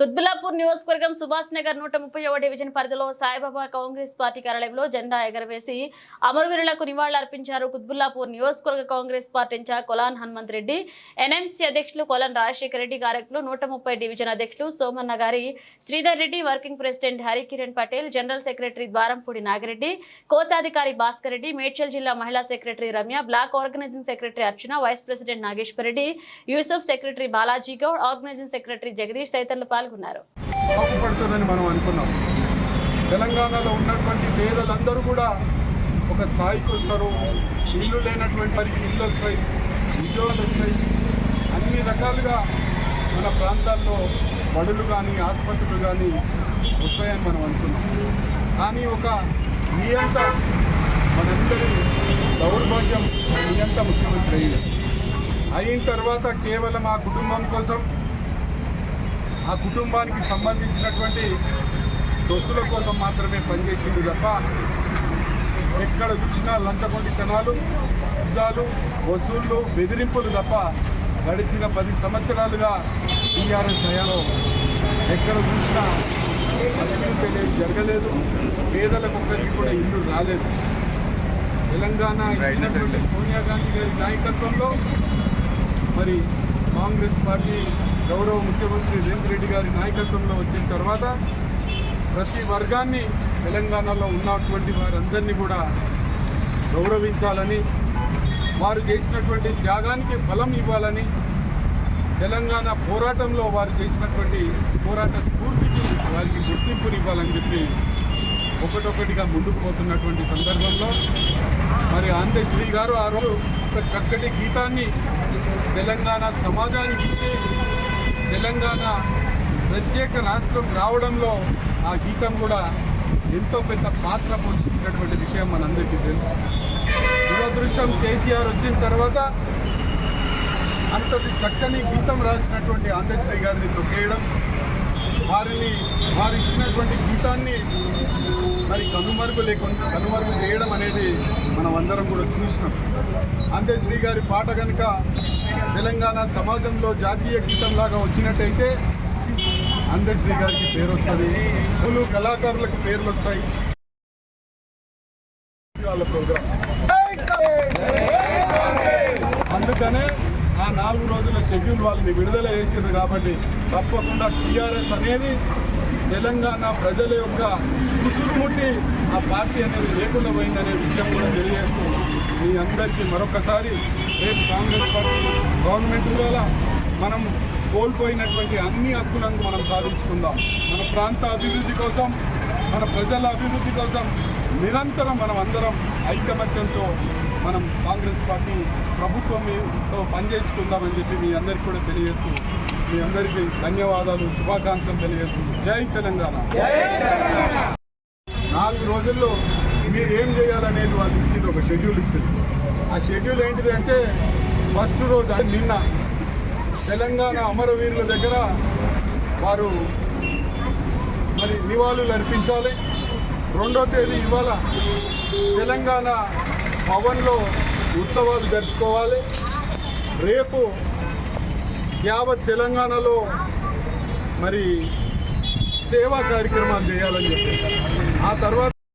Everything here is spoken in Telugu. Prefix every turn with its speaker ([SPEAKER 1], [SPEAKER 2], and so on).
[SPEAKER 1] కుత్బుల్లాపూర్ నియోజకవర్గం సుభాష్ నగర్ నూట ముప్పై డివిజన్ పరిధిలో సాయిబాబా కాంగ్రెస్ పార్టీ కార్యాలయంలో జెండా ఎగరవేసి అమరవీరులకు నివాళులర్పించారు కుత్బుల్లాపూర్ నియోజకవర్గ Congress party incharge Kolan Hanumanth Reddy. NMC అధ్యక్షులు కొలాన్ రాజశేఖర రెడ్డి కార్యకులు నూట ముప్పై డివిజన్ అధ్యక్షులు సోమన్న గారి Sridhar Reddy working president Harikiran Patel general secretary Dwarampudi Nagireddy కోశాధికారి భాస్కర్ రెడ్డి మేడ్చల్ జిల్లా మహిళా secretary Ramya block organizing secretary Archana vice president Nageshwar Reddy Yusuf secretary Balaji Goud organizing secretary Jagadish తదితరులు పాల్గొన్నారు.
[SPEAKER 2] బాగుపడుతుందని మనం అనుకున్నాం. తెలంగాణలో ఉన్నటువంటి పేదలందరూ కూడా ఒక స్థాయికి వస్తారు. ఇల్లు లేనటువంటి వారికి ఇల్లు వస్తాయి ఉద్యోగాలు వస్తాయి. అన్ని రకాలుగా మన ప్రాంతాల్లో బడులు కానీ ఆసుపత్రులు కానీ వస్తాయని మనం అనుకున్నాం. కానీ ఒక నియంత మనందరి దౌర్భాగ్యం నియంత ముఖ్యమంత్రి అయ్యింది. అయిన తర్వాత కేవలం ఆ కుటుంబం కోసం ఆ కుటుంబానికి సంబంధించినటువంటి దొత్తుల కోసం మాత్రమే పనిచేసింది తప్ప ఎక్కడ చూసినా లంచగొండితనాలు నిజాలు వసూళ్ళు బెదిరింపులు తప్ప గడిచిన పది సంవత్సరాలుగా టీఆర్ఎస్ హయాలో ఎక్కడ చూసినా అభివృద్ధి అనేది జరగలేదు. పేదలకు ఒక్కరికి కూడా ఇల్లు రాలేదు. తెలంగాణ ఇచ్చినటువంటి సోనియా గాంధీ గారి నాయకత్వంలో మరి కాంగ్రెస్ పార్టీ గౌరవ ముఖ్యమంత్రి రేవంత్ రెడ్డి గారి నాయకత్వంలో వచ్చిన తర్వాత ప్రతి వర్గాన్ని తెలంగాణలో ఉన్నటువంటి వారందరినీ కూడా గౌరవించాలని వారు చేసినటువంటి త్యాగానికి ఫలం ఇవ్వాలని తెలంగాణ పోరాటంలో వారు చేసినటువంటి పోరాట స్ఫూర్తికి వారికి గుర్తింపునివ్వాలని చెప్పి ఒకటొకటిగా ముందుకు పోతున్నటువంటి సందర్భంలో మరి ఆంధ్రశ్రీ గారు ఆ రోజు ఒక చక్కటి గీతాన్ని తెలంగాణ సమాజానికి ఇచ్చే తెలంగాణ ప్రత్యేక రాష్ట్రం రావడంలో ఆ గీతం కూడా ఎంతో పెద్ద పాత్ర పోషించినటువంటి విషయం మనందరికీ తెలుసు. దురదృష్టం కేసీఆర్ వచ్చిన తర్వాత అంతటి చక్కని గీతం రాసినటువంటి ఆంధ్రశ్రీ గారిని తొక్కేయడం వారిని వారు ఇచ్చినటువంటి గీతాన్ని మరి కనుమరుగు లేకుండా కనుమరుగు చేయడం అనేది మనం అందరం కూడా చూసినాం. అంతే శ్రీ గారి పాట కనుక తెలంగాణ సమాజంలో జాతీయ గీతం లాగా వచ్చినట్టయితే అందశ్రీ గారికి పేరు వస్తుంది పూలు కళాకారులకు పేర్లు వస్తాయి వాళ్ళ ప్రోగ్రాం. అందుకనే నాలుగు రోజుల షెడ్యూల్ వాళ్ళని విడుదల చేసింది కాబట్టి తప్పకుండా టీఆర్ఎస్ అనేది తెలంగాణ ప్రజల యొక్క ఉసురు ముట్టి ఆ పార్టీ అనేది లేకుండా పోయిందనే విషయం కూడా తెలియజేస్తూ మీ అందరికీ మరొకసారి రేపు కాంగ్రెస్ పార్టీ గవర్నమెంట్ ద్వారా మనం కోల్పోయినటువంటి అన్ని హక్కులను మనం సాధించుకుందాం. మన ప్రాంత అభివృద్ధి కోసం మన ప్రజల అభివృద్ధి కోసం నిరంతరం మనం అందరం ఐకమత్యంతో మనం కాంగ్రెస్ పార్టీ ప్రభుత్వంతో పనిచేసుకుందామని చెప్పి మీ అందరికీ కూడా తెలియజేస్తూ మీ అందరికీ ధన్యవాదాలు శుభాకాంక్షలు తెలియజేస్తూ. జై తెలంగాణ. నాలుగు రోజుల్లో మీరు ఏం చేయాలనేది వాళ్ళు ఇచ్చింది ఒక షెడ్యూల్ ఇచ్చింది. ఆ షెడ్యూల్ ఏంటిది అంటే ఫస్ట్ రోజు నిన్న తెలంగాణ అమరవీరుల దగ్గర వారు మరి నివాళులు అర్పించాలి. రెండో తేదీ ఇవాళ తెలంగాణ భవన్లో ఉత్సవాలు జరుపుకోవాలి. రేపు యావత్ తెలంగాణలో మరి సేవా కార్యక్రమాలు చేయాలని చెప్పి. ఆ తర్వాత